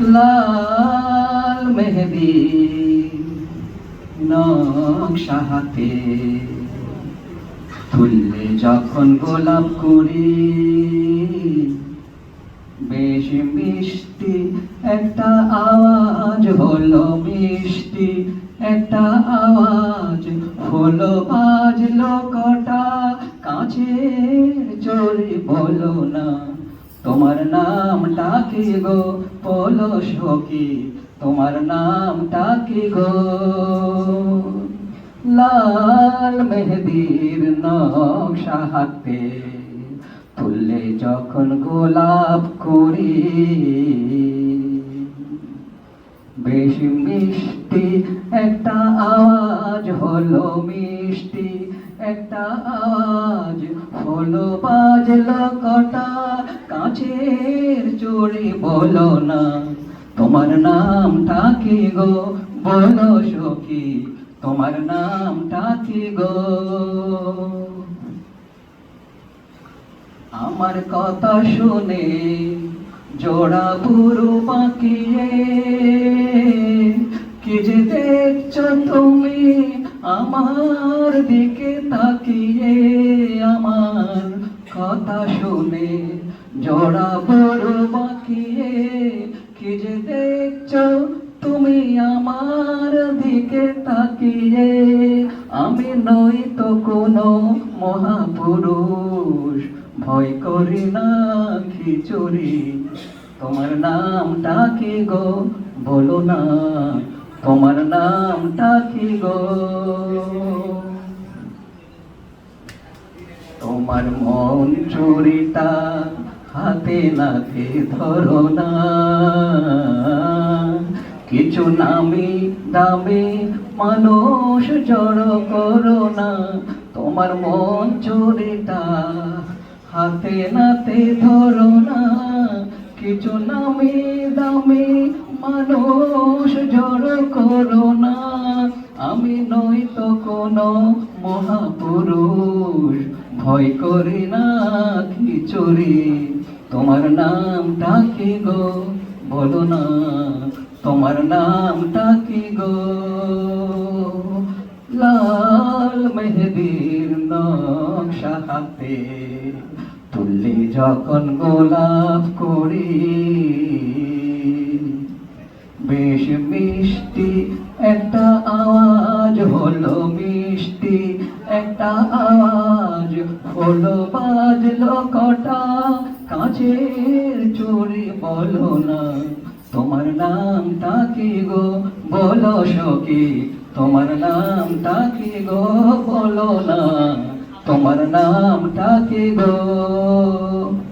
লাল মেহেদি, নকশা হাতে। তুললে যখন গোলাপ করি বেশ মিষ্টি একটা আওয়াজ হলো মিষ্টি একটা আওয়াজ। হলো বাজলো কটা কাছের চোরি বলো না। তোমার নামটা কি গো, বলো সখী, তোমার নামটা কি গো। লাল মেহেদির নকশা হাতে তুললে যখন গোলাপ করি, বেশ মিষ্টি একটা আওয়াজ হলো মিষ্টি, একটা আওয়াজ হলো বাজলো কটা কাছের চুড়ি বলো না, তোমার নামটা কি গো, বলো সখী, তোমার নামটা কি গো। আমার কথা শুনে জোড়া পুরো বাকিয়ে কি যে দেখছ তুমি আমার দিকে তাকিয়ে আমার কথা শুনে জোড়া বড় বাকিয়ে কি যে দেখছ তুমি আমার দিকে তাকিয়ে? আমি নই তো কোনো মহাপুরুষ, ভয় করি না খিচুড়ি। তোমার নামটা কি গো? বলো না। তোমার নামটা কি গো। তোমার মন চুরিটা হাতে নাতে ধরো না। কিছু নামি দামি মানুষ জড়ো করো না। তোমার মন চুরিটা হাতে নাতে ধরো না। কিছু নামি দামি মানুষ জড়ো করো না। আমি নই তো কোনো মহাপুরুষ। ভয় করি না খিচুড়ি। তোমার নামটা কি গো, বলো না। তোমার নামটা কি গো। লাল মেহেদির নকশা হাতে তুললি যখন গোলাপ করি। একটা আওয়াজ হলো বাজলো কটা। কাঁচের চুরি বলো না। তোমার নামটা কি গো? বলো সখী। তোমার নামটা কি গো? বলো না। তোমার নামটা কি গো?